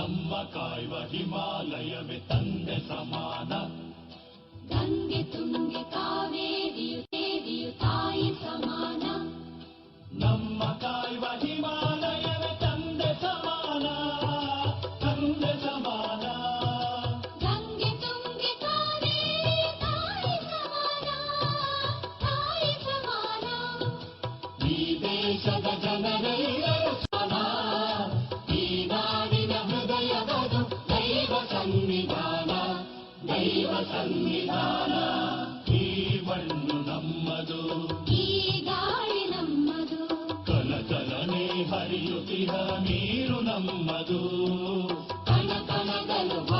ನಮ್ಮ ಕಾಯುವ ಹಿಮಾಲಯವೇ ತಂದೆ ಸಮಾನ ಗಂಗೆ ತುಂಗೆ ಕಾವೇರಿಯು ದೇವಿಯು ತಾಯಿ ಸಮಾನ ನಮ್ಮ ಕಾಯುವ ಹಿಮಾಲಯವೇ ತಂದೆ ಸಮಾನ ತಂದೆ ಸಮಾನ ಗಂಗೆ ತುಂಗೆ ಕಾವೇರಿಯು ತಾಯಿ ಸಮಾನ ತಾಯಿ ಸಮಾನ ಈ ದೇಶದ దైవ సన్నిధాన ఈ మన్ను నమ్మదు. ఈ గాలి నమ్మదు. కలకలనే హరియుతిహ నీరు నమ్మదు. కనకనగలు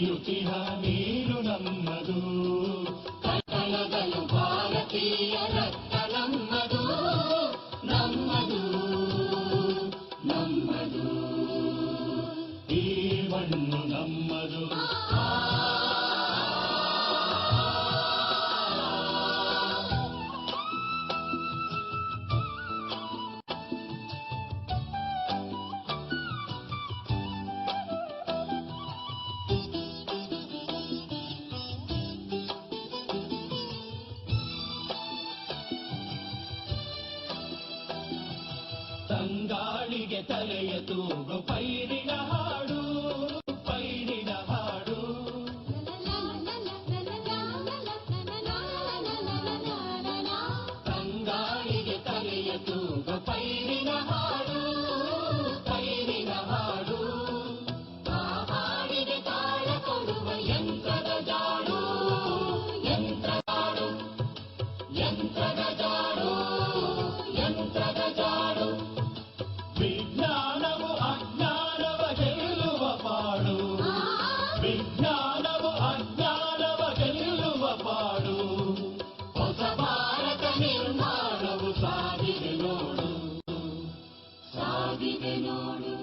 నీరు నమ్మదు. ತಂಗಾಳಿಗೆ ತಲೆಯ ತೂಗು, ಪೈರಿನ ಹಾಡು ಪೈರಿನ ಹಾಡು. ತಂಗಾಳಿಗೆ ತಲೆಯ ತೂಗು, ಪೈರಿನ ಹಾಡು ಪೈರಿನ ಹಾಡು. ಆ ಹಾಡಿಗೆ ತಾಳ ಕೊಡುವ ಯಂತ್ರದ ಜಾಡು ಯಂತ್ರ ಜಾಡು ಯಂತ್ರದ ಜಾಡು. ವಿಜ್ಞಾನವು ಅಜ್ಞಾನವ ಗೆಲ್ಲುವ ಪಾಡು ಹೊಸ ಭಾರತ ನಿರ್ಮಾಣವು ಸಾಗಿದೆ ನೋಡು ಸಾಗಿದೆ ನೋಡು